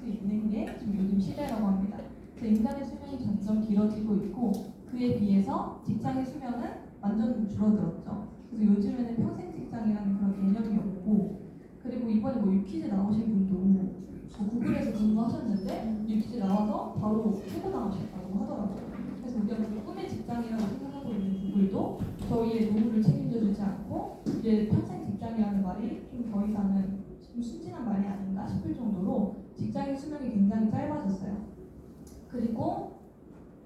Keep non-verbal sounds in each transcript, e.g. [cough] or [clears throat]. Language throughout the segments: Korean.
수 있는 게 요즘 시대라고 합니다. 그래서 인간의 수명이 점점 길어지고 있고 그에 비해서 직장의 수명은 완전 줄어들었죠. 그래서 요즘에는 평생 직장이라는 그런 개념이 없고 그리고 이번에 뭐 유퀴즈 나오신 분도 뭐 구글에서 근무하셨는데 유퀴즈 나와서 바로 해고당하셨다고 하더라고요. 그래서 우리가 뭐 꿈의 직장이라고 생각하고 있는 구글도 저희의 노후를 책임져주지 않고 이제 평생 직장이라는 말이 좀 더 이상은 좀 순진한 말이 아닌가 싶을 정도로 직장의 수명이 굉장히 짧아졌어요. 그리고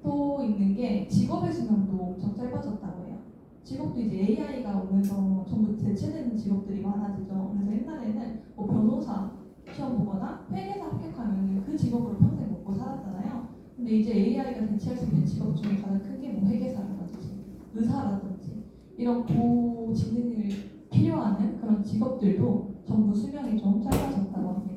또 있는 게 직업의 수명도 엄청 짧아졌다고 해요. 직업도 이제 AI가 오면서 전부 대체되는 직업들이 많아지죠. 그래서 옛날에는 뭐 변호사 시험 보거나 회계사 합격하면 그 직업으로 평생 먹고 살았잖아요. 근데 이제 AI가 대체할 수 있는 직업 중에 가장 큰 게 뭐 회계사라든지 의사라든지 이런 고지능을 필요하는 그런 직업들도 전부 수명이 좀 짧아졌다고 합니다.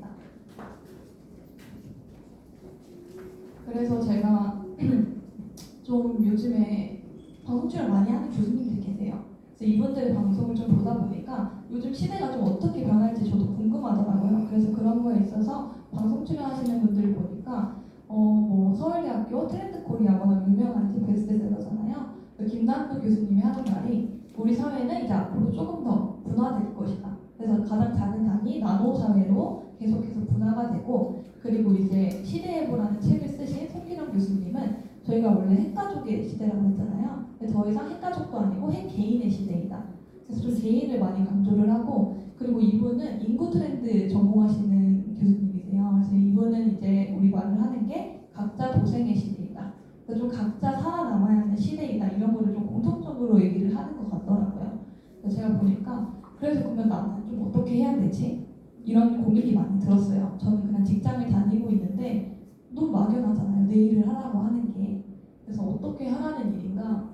그래서 제가 [clears throat] 좀 요즘에 방송 출연 많이 하는 교수님들이 계세요. 그래서 이분들의 방송을 좀 보다 보니까 요즘 시대가 좀 어떻게 변할지 저도 궁금하더라고요. 그래서 그런 거에 있어서 방송 출연하시는 분들을 보니까 어 뭐 서울대학교 트렌드 코리아 워낙 유명한 책 베스트셀러잖아요. 그 김남도 교수님이 하는 말이 우리 사회는 이제 앞으로 조금 더 분화될 것이다. 그래서 가장 작은 단위 나노 사회로 계속해서 분화가 되고 그리고 이제 시대예보라는 책을 쓰신 송기령 교수님은 저희가 원래 핵가족의 시대라고 했잖아요. 더 이상 핵가족도 아니고 핵개인의 시대이다. 그래서 좀 개인을 많이 강조를 하고 그리고 이분은 인구 트렌드 전공하시는 교수님이세요. 그래서 이분은 이제 우리 말을 하는 게 각자 도생의 시대이다. 그래서 좀 각자 살아남아야 하는 시대이다. 이런 거를 좀 공통적으로 얘기를 하는 것 같더라고요. 그래서 제가 보니까 그래서 그러면 나는 좀 어떻게 해야 되지? 이런 고민이 많이 들었어요. 저는 그냥 직장을 다니고 있는데 너무 막연하잖아요. 내 일을 하라고 하는 게. 그래서 어떻게 하라는 일인가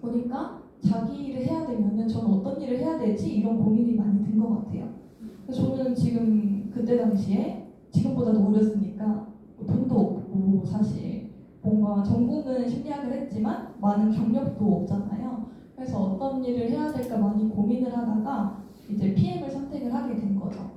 보니까 자기 일을 해야 되면은 저는 어떤 일을 해야 되지? 이런 고민이 많이 든 것 같아요. 그래서 저는 지금 그때 당시에 지금보다도 어렸으니까 뭐 돈도 없고 사실 뭔가 전공은 심리학을 했지만 많은 경력도 없잖아요. 그래서 어떤 일을 해야 될까 많이 고민을 하다가 이제 PM을 선택을 하게 된 거죠.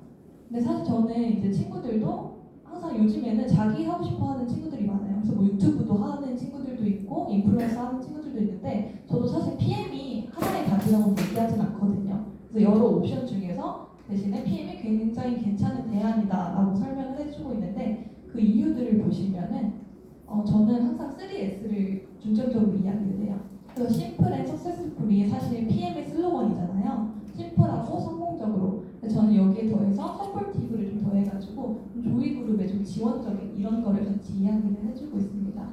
근데 사실 저는 이제 친구들도 항상 요즘에는 자기 하고 싶어 하는 친구들이 많아요. 그래서 뭐 유튜브도 하는 친구들도 있고 인플루언서 하는 친구들도 있는데 저도 사실 PM이 하나의 답이라고 얘기하진 않거든요. 그래서 여러 옵션 중에서 대신에 PM이 굉장히 괜찮은 대안이다라고 설명을 해주고 있는데 그 이유들을 보시면은 어, 저는 항상 3S를 중점적으로 이야기를 해요. 그래서 심플 앤 석세스풀이 사실 PM의 슬로건이잖아요. 심플하고 성공적으로. 저는 여기에 더해서 서포티브를 좀 더해가지고 조이 좀 지원적인 이런 거를 같이 이야기를 해주고 있습니다.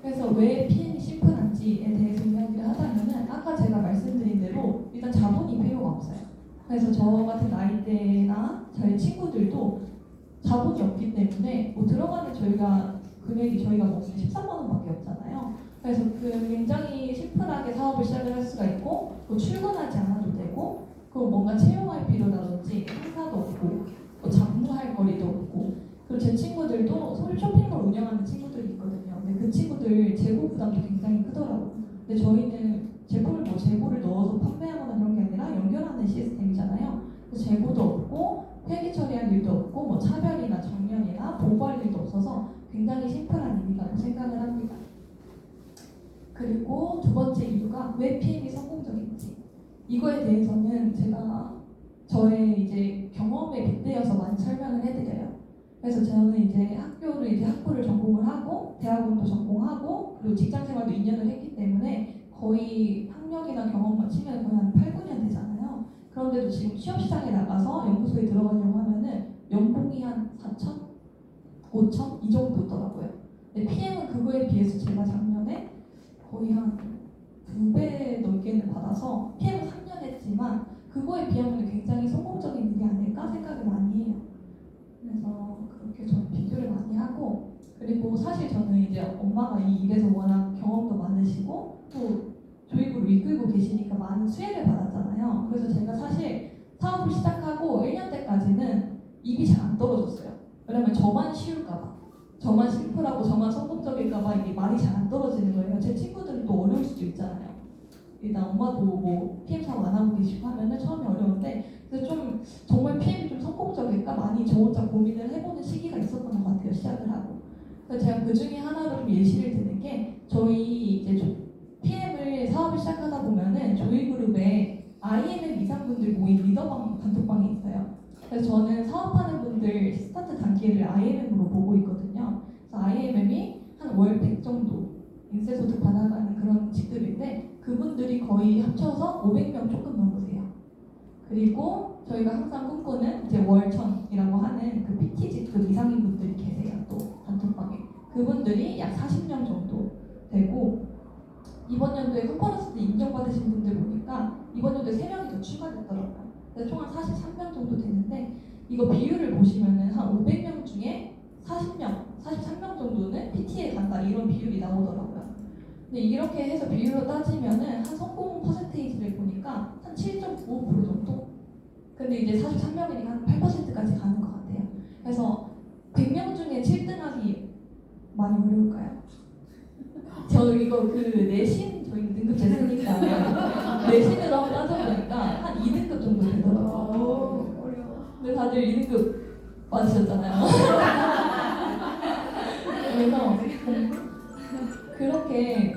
그래서 왜 PM이 심플한지에 대해서 이야기를 하자면은 아까 제가 말씀드린 대로 일단 자본이 필요가 없어요. 그래서 저 같은 나이대나 저희 친구들도 자본이 없기 때문에 뭐 들어가는 저희가 금액이 저희가 뭐 13만 원밖에 없잖아요. 그래서 그 굉장히 심플하게 사업을 시작을 할 수가 있고 뭐 출근하지 않아도 되고 그리고 뭔가 채용할 필요라든지 행사도 없고 뭐 장무할 거리도 없고 그리고 제 친구들도 서울 쇼핑몰 운영하는 친구들이 있거든요. 근데 그 친구들 재고 부담도 굉장히 크더라고요. 근데 저희는 재고를 뭐 재고를 넣어서 판매하거나 그런 게 아니라 연결하는 시스템이잖아요. 그래서 재고도 없고 회계 처리할 일도 없고 뭐 차별이나 정년이나 보고할 일도 없어서 굉장히 심플한 일이라고 생각을 합니다. 그리고 두 번째 이유가 왜 PM이 성공적인지 이거에 대해서는 제가 저의 이제 경험에 빗대어서 많이 설명을 해드려요. 그래서 저는 이제 학교를 이제 학부를 전공을 하고 대학원도 전공하고 그리고 직장 생활도 2년을 했기 때문에 거의 학력이나 경험만 치면 거의 한 8, 9년 되잖아요. 그런데도 지금 취업 시장에 나가서 연구소에 들어가려고 하면은 연봉이 한 4천, 5천 이 정도더라고요. 근데 PM은 그거에 비해서 제가 작년에 거의 한 두 배 넘게는 받아서 PM은 3년 했지만 그거에 비하면 굉장히 성공적인 일이 아닐까 생각을 많이 해요. 그래서 그렇게 저는 비교를 많이 하고 그리고 사실 저는 이제 엄마가 이 일에서 워낙 경험도 많으시고 또 조익으로 이끌고 계시니까 많은 수혜를 받았잖아요. 그래서 제가 사실 사업을 시작하고 1년 때까지는 입이 잘 안 떨어졌어요. 왜냐면 저만 쉬울까봐. 저만 심플하고 저만 성공적일까봐 이게 말이 잘 안 떨어지는 거예요. 제 친구들은 또 어려울 수도 있잖아요. 일단 엄마도 뭐 PM 사업 안 하고 계시고 하면은 처음에 어려운데 그래서 좀 정말 PM이 좀 성공적일까 많이 저 혼자 고민을 해보는 시기가 있었던 것 같아요. 시작을 하고. 그래서 제가 그 중에 하나로 좀 예시를 드는 게 저희 이제 좀 PM을 사업을 시작하다 보면은 저희 그룹에 IMM 이상분들 모인 리더방 단톡방이 있어요. 그래서 저는 사업하는 분들 스타트 단계를 IMM으로 보고 있거든요. 그래서 IMM이 한 월 100 정도 인쇄소득 받아가는 그런 직급인데 그분들이 거의 합쳐서 500명 조금 넘으세요. 그리고 저희가 항상 꿈꾸는 이제 월천이라고 하는 그 PT 직급 이상인 분들이 계세요. 또 단톡방에 그분들이 약 40명 정도 되고 이번 연도에 컨퍼런스 때 인정받으신 분들 보니까 이번 연도에 3명이 더 추가됐더라고요. 그래서 총 한 43명 정도 되는데 이거 비율을 보시면은 한 500명 중에 40명, 43명 정도는 PT에 간다 이런 비율이 나오더라고요. 근데 이렇게 해서 비율로 따지면은 한 성공 퍼센테이지를 보니까 한7.95% 정도? 근데 이제 43명이니까 한 8%까지 가는 것 같아요. 그래서 100명 중에 7등하기 많이 어려울까요? [laughs] 저 이거 그 내신 저희 등급 됐으니까 [laughs] 내신으로 한번 따져보니까 한 2등급 정도 되더라고요. 근데 다들 2등급 맞으셨잖아요. [laughs] 그래서 그렇게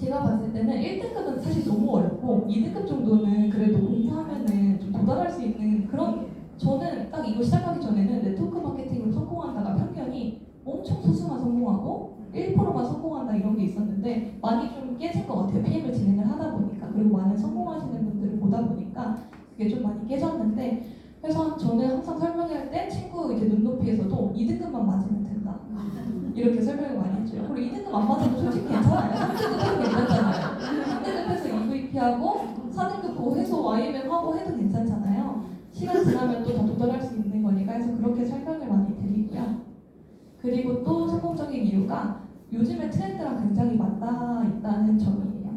제가 봤을 때는 1등급은 사실 너무 어렵고 2등급 정도는 그래도 공부하면은 좀 도달할 수 있는 그런 저는 딱 이거 시작하기 전에는 네트워크 마케팅으로 성공한다가 편견이 엄청 소수만 성공하고 1%만 성공한다 이런 게 있었는데 많이 좀 깨진 것 같아요. PM을 진행을 하다 보니까 그리고 많은 성공하시는 분들을 보다 보니까 그게 좀 많이 깨졌는데 그래서 저는 항상 설명할 때 친구 이제 눈높이에서도 2등급만 맞으면 된다. 이렇게 설명을 많이 해줘요. 그리고 2등급 안 맞아도 솔직히 괜찮아요. 3등급 해도 괜찮잖아요. 3등급해서 EVP하고 4등급 보고 해서 YMM 하고 해도 괜찮잖아요. 시간 지나면 또 더 도달할 수 있는 거니까 해서 그렇게 설명을 많이 드리고요. 그리고 또 성공적인 이유가 요즘에 트렌드랑 굉장히 맞닿아 있다는 점이에요.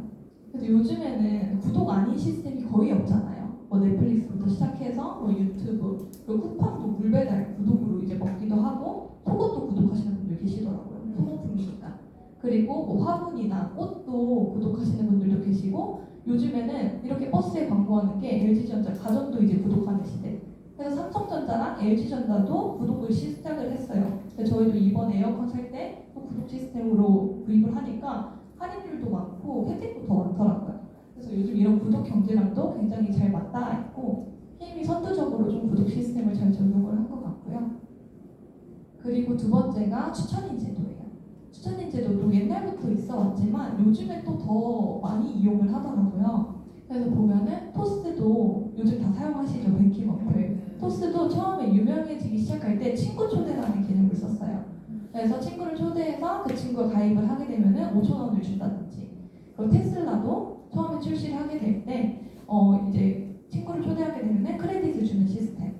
그래서 요즘에는 구독 아닌 시스템이 거의 없잖아요. 뭐 넷플릭스부터 시작해서 뭐 유튜브 그리고 쿠팡도 물배달 구독으로 이제 먹기도 하고 속옷도 구독하시는 분들 계시더라고요. 소모품이니까. 그리고 뭐 화분이나 꽃도 구독하시는 분들도 계시고 요즘에는 이렇게 버스에 광고하는 게 LG전자 가전도 이제 구독하는 시대. 그래서 삼성전자랑 LG전자도 구독을 시작을 했어요. 저희도 이번 에어컨 살때또 구독 시스템으로 구입을 하니까 할인율도 많고 혜택도 더 많더라고요. 그래서 요즘 이런 구독 경제랑도 굉장히 잘 맞닿아 있고 PM이 선두적으로 좀 구독 시스템을 잘 적용을 한 것 같고요. 그리고 두 번째가 추천인 제도예요. 추천인 제도도 옛날부터 있어 왔지만 요즘에 또 더 많이 이용을 하더라고요. 그래서 보면은 토스도 요즘 다 사용하시죠 뱅킹 어플. 토스도 처음에 유명해지기 시작할 때 친구 초대라는 개념을 썼어요. 그래서 친구를 초대해서 그 친구가 가입을 하게 되면은 5천 원을 준다든지. 그리고 테슬라도 처음에 출시를 하게 될 때 어 이제 친구를 초대하게 되면은 크레딧을 주는 시스템.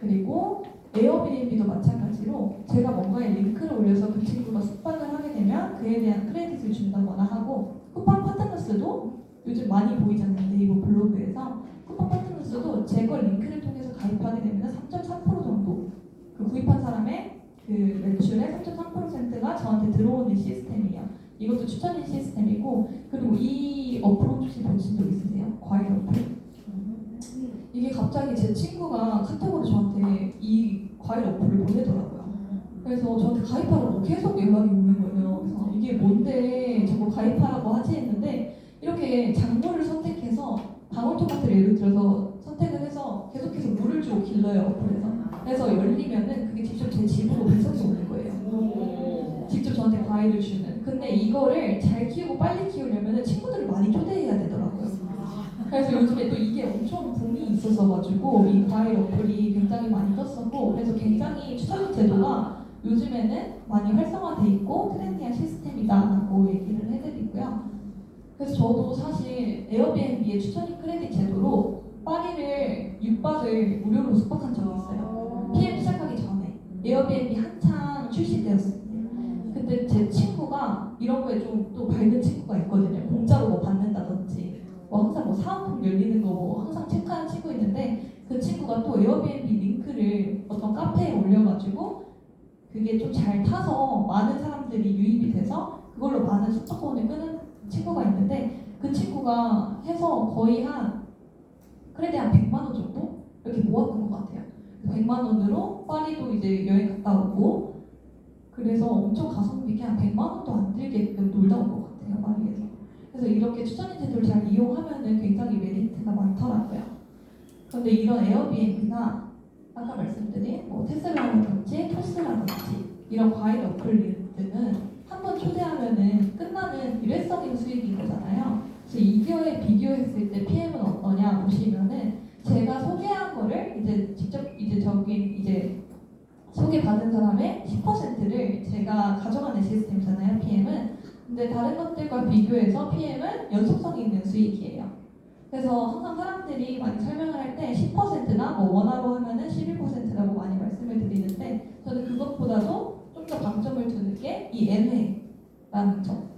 그리고 에어비앤비도 마찬가지로 제가 뭔가에 링크를 올려서 그 친구가 숙박을 하게 되면 그에 대한 크레딧을 준다거나 하고 쿠팡 파트너스도 요즘 많이 보이잖아요 네이버 블로그에서 쿠팡 파트너스도 제 걸 링크를 통해서 가입하게 되면 3.3% 정도 그 구입한 사람의 그 매출의 3.3%가 저한테 들어오는 시스템이에요. 이것도 추천인 시스템이고 그리고 이 어플 혹시 보신 적 있으세요? 과일 어플? 이게 갑자기 제 친구가 카톡으로 저한테 이 과일 어플을 보내더라고요. 그래서 저한테 가입하라고 계속 연락이 오는 거예요. 그래서 이게 뭔데 자꾸 가입하라고 하지 했는데 이렇게 작물을 선택해서 방울토마토를 예를 들어서 선택을 해서 계속해서 물을 주고 길러요 어플에서. 그래서 열리면은 그게 직접 제 집으로 배송이 오는 거예요. 직접 저한테 과일을 주는. 근데 이거를 잘 키우고 빨리 키우려면 친구들을 많이 초대해야 되더라고요. 그래서 요즘에 또 이게 엄청 붐이 있어서-가지고 이 과일 어플이 굉장히 많이 떴었고 그래서 굉장히 추천 제도가 요즘에는 많이 활성화돼 있고 트렌디한 시스템이다라고 얘기를 해드리고요. 그래서 저도 사실 에어비앤비의 추천인 크레딧 제도로 파리를 6박을 무료로 숙박한 적이 있어요. PM 시작하기 전에 에어비앤비 한창 출시되었을 때. 근데 제 친구가 이런 거에 좀 또 밝은 친구가 있거든요. 친구가 또 에어비앤비 링크를 어떤 카페에 올려가지고 그게 좀 잘 타서 많은 사람들이 유입이 돼서 그걸로 많은 숙박권을 끄는 친구가 있는데 그 친구가 해서 거의 한 크레딧 한 100만 원 정도? 이렇게 모았던 것 같아요. 100만 원으로 파리도 이제 여행 갔다 오고 그래서 엄청 가성비 있게 한 100만 원도 안 들게끔 놀다 온 것 같아요 파리에서. 그래서 이렇게 추천인 제도를 잘 이용하면은 굉장히 메리트가 많더라고요. 그런데 이런 에어비앤비나 아까 말씀드린 뭐 테슬라라든지 토스라든지 이런 과일 어플들은 한 번 초대하면은 끝나는 일회성인 수익인 거잖아요. 그래서 이거에 비교했을 때 PM은 어떠냐 보시면은 제가 소개한 거를 이제 직접 이제 저기 이제 소개받은 사람의 10%를 제가 가져가는 시스템이잖아요. PM은. 근데 다른 것들과 비교해서 PM은 연속성 있는 수익이에요. 그래서 항상 사람들이 많이 설명을 할 때 10%나 뭐 원화로 하면은 11%라고 많이 말씀을 드리는데 저는 그것보다도 좀 더 방점을 두는 게이 MA라는 점.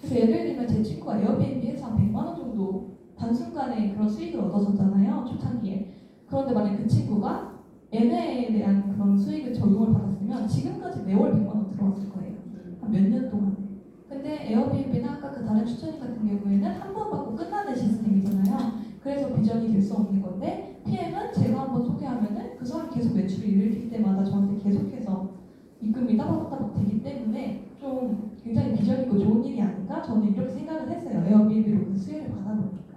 그래서 예를 들면 제 친구가 에어비앤비에서 한 100만 원 정도 단순간에 그런 수익을 얻어졌잖아요. 초창기에. 그런데 만약 그 친구가 MA에 대한 그런 수익을 적용을 받았으면 지금까지 매월 100만 원 들어왔을 거예요. 한 몇 년 동안. 근데 에어비앤비나 아까 그 다른 추천인 같은 경우에는 한 번 받고 끝나는 시스템이잖아요. 그래서 비전이 될 수 없는 건데 PM은 제가 한번 소개하면은 그 사람 계속 매출을 일으킬 때마다 저한테 계속해서 입금이 따박따박 되기 때문에 좀 굉장히 비전 있고 좋은 일이 아닌가 저는 이렇게 생각을 했어요. 에어비앤비로 그 수혜를 받아보니까.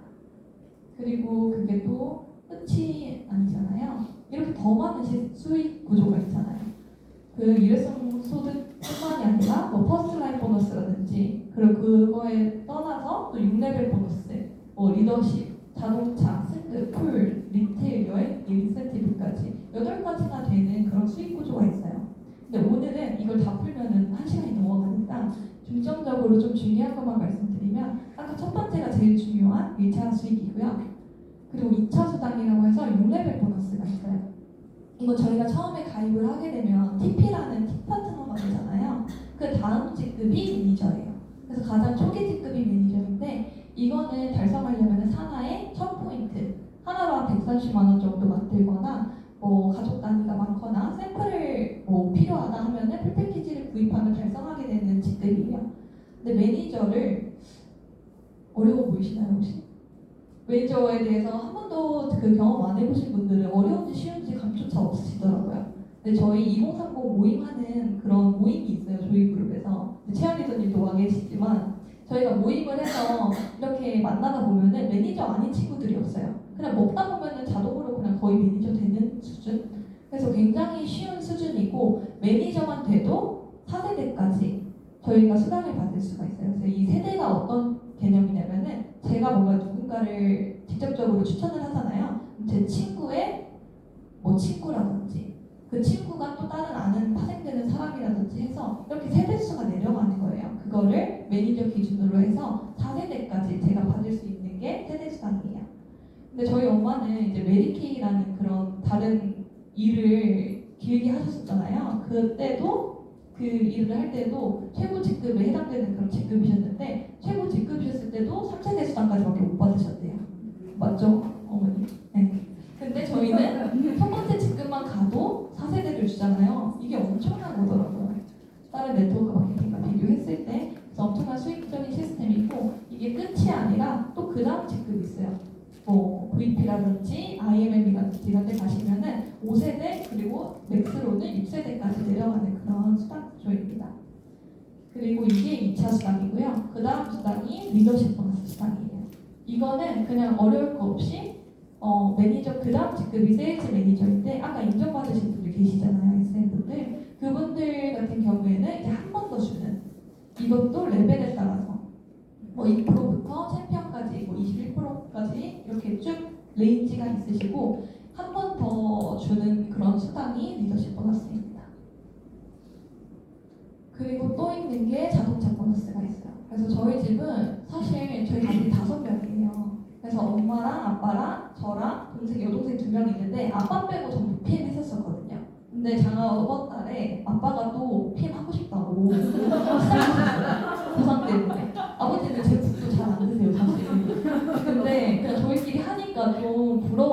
그리고 그게 또 끝이 아니잖아요. 이렇게 더 많은 시- 수익 구조가 있잖아요. 그 일회성 소득뿐만이 아니라 뭐 퍼스트 라인 보너스라든지 그리고 그거에 떠나서 또 6레벨 보너스, 뭐 리더십, 자동차, 승급, 풀, 리테일, 여행, 인센티브까지 여덟 가지나 되는 그런 수익 구조가 있어요. 근데 오늘은 이걸 다 풀면은 한 시간이 넘어가니까 중점적으로 좀 중요한 것만 말씀드리면 아까 첫 번째가 제일 중요한 1차 수익이고요. 그리고 2차 수당이라고 해서 6레벨 보너스가 있어요. 이거 저희가 처음에 가입을 하게 되면 TP라는 팁 파트너가 되잖아요. 그 다음 직급이 매니저예요. 그래서 가장 초기 직급이 매니저인데 이거는 달성하려면 사나에 1000포인트 하나로 한 130만 원 정도 맞들거나 뭐 가족 단위가 많거나 샘플을 뭐 필요하다 하면은 풀 패키지를 구입하면 달성하게 되는 직급이에요. 근데 매니저를 어려워 보이시나요 혹시? 매니저에 대해서 한 번도 그 경험 안 해보신 분들은 어려운지 쉬운지 감조차 없으시더라고요. 근데 저희 2030 모임하는 그런 모임이 있어요 조이 그룹에서 최현 리더님도 와 계시지만 저희가 모임을 해서 이렇게 만나다 보면은 매니저 아닌 친구들이 없어요. 그냥 먹다 보면은 자동으로 그냥 거의 매니저 되는 수준. 그래서 굉장히 쉬운 수준이고 매니저만 돼도 4세대까지 저희가 수당을 받을 수가 있어요. 그래서 이 세대가 어떤 개념이냐면은 제가 뭔가 누군가를 직접적으로 추천을 하잖아요. 제 친구의 뭐 친구라든지 그 친구가 또 다른 아는 파생되는 사람이라든지 해서 이렇게 세대수가 내려가는 거예요. 그거를 매니저 기준으로 해서 4세대까지 제가 받을 수 있는 게 세대수당이에요. 근데 저희 엄마는 이제 메리케이라는 그런 다른 일을 길게 하셨었잖아요. 그때도 그 일을 할 때도 최고 직급에 해당되는 그런 직급이셨는데 최고 직급이셨을 때도 3세대 수당까지밖에 못 받으셨대요. 맞죠, 어머니? 네. 근데 저희는 첫 번째 직급만 가도 4세대를 주잖아요. 이게 엄청난 거더라고요. 다른 네트워크 마케팅과 비교했을 때 엄청난 수익적인 시스템이고 이게 끝이 아니라 또 그 다음 직급이 있어요. 뭐 VP라든지 IMM이라든지 이런 데 가시면은 5세대 그리고 맥스로는 6세대까지 내려가는 그런 수당 구조입니다. 그리고 이게 2차 수당이고요. 그 다음 수당이 리더십 보너스 수당이에요. 이거는 그냥 어려울 거 없이 어, 매니저 그 다음 직급이 세일즈 매니저인데 아까 인정받으신 분들 계시잖아요. SM분들. 그분들 같은 경우에는 이제 한 번 더 주는 이것도 레벨에 따라서 뭐 2%부터 챔피언까지 뭐 21%까지 이렇게 쭉 레인지가 있으시고 한 번 더 주는 그런 수당이 리더십 보너스입니다. 그리고 또 있는 게 자동차 보너스가 있어요. 그래서 저희 집은 사실 저희 가족이 다섯 명이에요. 그래서 엄마랑 아빠랑 저랑 동생 여동생 두 명 있는데 아빠 빼고 전부 PM 했었었거든요. 근데 작은 달에 아빠가 또 PM 하고 싶다고 [laughs] 부상 때문에 아버지는 제품도 잘 안 드세요 사실. 근데 그냥 저희끼리 하니까 좀 부러웠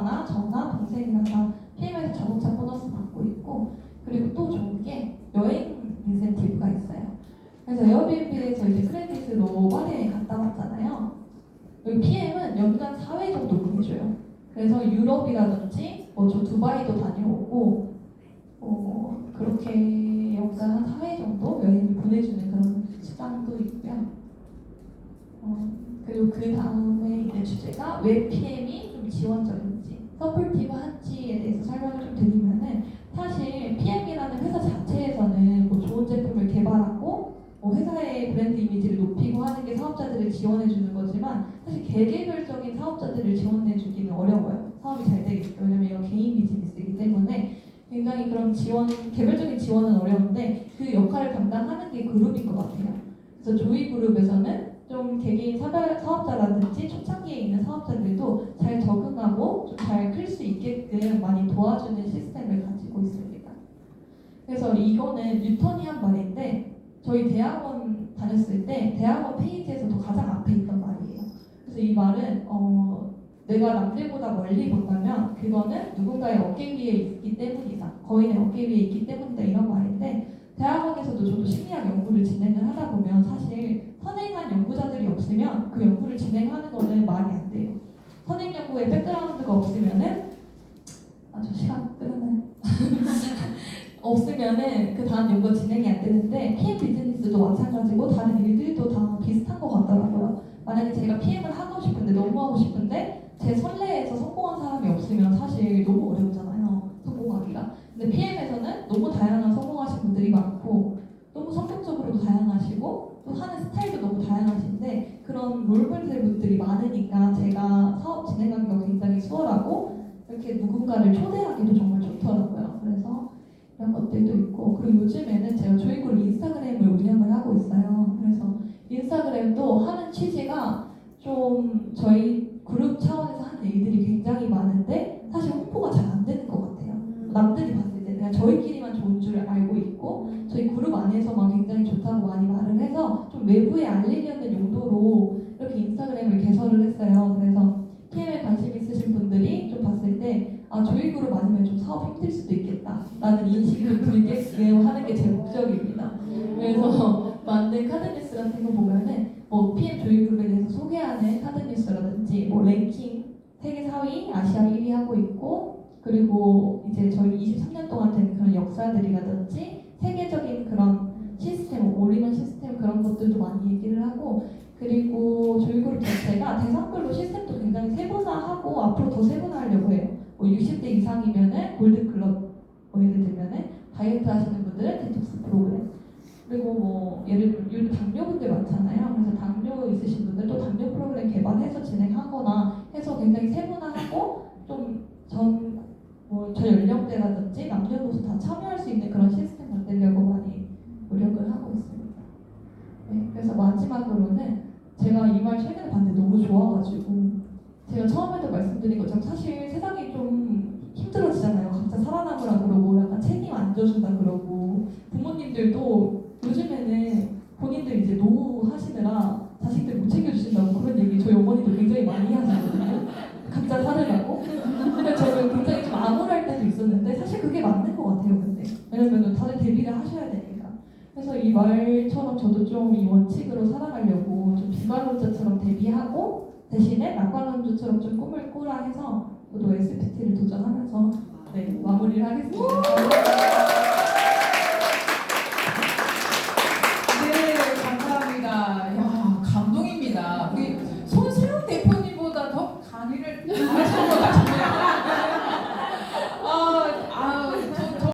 엄마나 저나 동생이나 다 PM에서 자동차 보너스 받고 있고 그리고 또 좋은 게 여행 인센티브가 있어요. 그래서 에어비앤비에서 이제 크레딧으로 파리에 갔다 왔잖아요. 여기 PM은 연간 4회 정도 보내줘요. 그래서 유럽이라든지 뭐저 두바이도 다녀오고 어, 그렇게 연간 한 4회 정도 여행을 보내주는 그런 수당도 있고요. 어, 그리고 그 다음에 이제 주제가 왜 PM이 좀 지원적인지 서포티브한지에 대해서 설명을 좀 드리면은 사실 PM이라는 회사 자체에서는 뭐 좋은 제품을 개발하고 뭐 회사의 브랜드 이미지를 높이고 하는 게 사업자들을 지원해 주는 거지만 사실 개개별적인 사업자들을 지원해 주기는 어려워요. 사업이 잘 되겠죠. 왜냐면 이건 개인 비즈니스이기 때문에 굉장히 그런 지원, 개별적인 지원은 어려운데 그 역할을 감당하는 게 그룹인 것 같아요. 그래서 조이 그룹에서는 좀 개개인 사업자라든지 초창기에 있는 사업자들도 잘 적응하고 좀 잘 클 수 있게끔 많이 도와주는 시스템을 가지고 있습니다. 그래서 이거는 뉴턴이 한 말인데 저희 대학원 다녔을 때 대학원 페이지에서도 가장 앞에 있던 말이에요. 그래서 이 말은 어, 내가 남들보다 멀리 본다면 그거는 누군가의 어깨 위에 있기 때문이다. 거인의 어깨 위에 있기 때문이다 이런 말인데 대학원에서도 저도 심리학 연구를 진행을 하다 보면 사실 선행한 연구자들이 없으면 그 연구를 진행하는 거는 말이 안 돼요. 선행 연구의 백그라운드가 없으면은 아 저 시간 끝났나요? [laughs] 없으면은 그 다음 연구 진행이 안 되는데 PM 비즈니스도 마찬가지고 다른 일들도 다 비슷한 것 같더라고요. 만약에 제가 PM을 하고 싶은데 너무 하고 싶은데 제 선례에서 성공한 사람이 없으면 사실 너무 어렵잖아요. 성공하기가. 근데 PM에서는 너무 다양한 성공하신 분들이 많고 너무 성격적으로도 다양하시고 또 하는 스타일도 너무 다양하신데 그런 롤모델 분들이 많으니까 제가 사업 진행하기가 굉장히 수월하고 이렇게 누군가를 초대하기도 정말 좋더라고요. 그래서 이런 것들도 있고 그리고 요즘에는 제가 조이그룹 인스타그램을 운영을 하고 있어요. 그래서 인스타그램도 하는 취지가 좀 저희 그룹 차원에서 하는 일들이 굉장히 많은데 사실 홍보가 잘 안 되는 것 같아요. 남들이 봤을 때 그냥 저희끼리만 좋은 줄 알고 있고 저희 그룹 안에서만 굉장히 좋다고 많이 말을 해서 좀 외부에 알리려는 용도로 이렇게 인스타그램을 개설을 했어요. 그래서 PM에 관심 있으신 분들이 좀 봤을 때 아, 저희 그룹 아니면 좀 사업 힘들 수도 있겠다 라는 인식을 [laughs] 들게끔 하는 게 제 목적입니다. 그래서 [laughs] 만든 카드뉴스 같은 거 보면은 뭐 PM 조이 그룹에 대해서 소개하는 카드뉴스라든지 뭐 랭킹 세계 4위, 아시아 1위 하고 있고 그리고 이제 저희 23년 동안 된 그런 역사들이라든지 세계적인 그런 시스템, 올인원 시스템 그런 것들도 많이 얘기를 하고 그리고 저희 그룹 자체가 대상별로 시스템도 굉장히 세분화하고 앞으로 더 세분화하려고 해요. 뭐 60대 이상이면은 골드클럽 뭐 예를 들면은 다이어트 하시는 분들은 디톡스 프로그램 그리고 뭐 예를 들면 당뇨분들 많잖아요. 그래서 당뇨 있으신 분들 또 당뇨 프로그램 개발해서 진행하거나 해서 굉장히 세분화하고 좀전뭐 저 연령대라든지 남녀노소 다 참여할 수 있는 그런 시스템 만들려고 많이 노력을 하고 있습니다. 네, 그래서 마지막으로는 제가 이 말 최근에 봤는데 너무 좋아가지고 제가 처음에도 말씀드린 것처럼 사실 세상이 좀 힘들어지잖아요. 각자 살아남으라 그러고 약간 책임 안 져준다 그러고 부모님들도 요즘에는 본인들 이제 노후 하시느라 자식들 못 챙겨주신다고 그런 얘기 저희 어머니도 굉장히 많이 하시거든요. 각자 살으라고. 근데 저는 굉장히 좀 암울할 때도 있었는데 그게 맞는 것 같아요. 근데 왜냐면 다들 대비를 하셔야 되니까. 그래서 이 말처럼 저도 좀 이 원칙으로 살아가려고 좀 비관론자처럼 대비하고 대신에 낙관론자처럼 좀 꿈을 꾸라 해서 저도 SPT를 도전하면서 네, 마무리를 하겠습니다.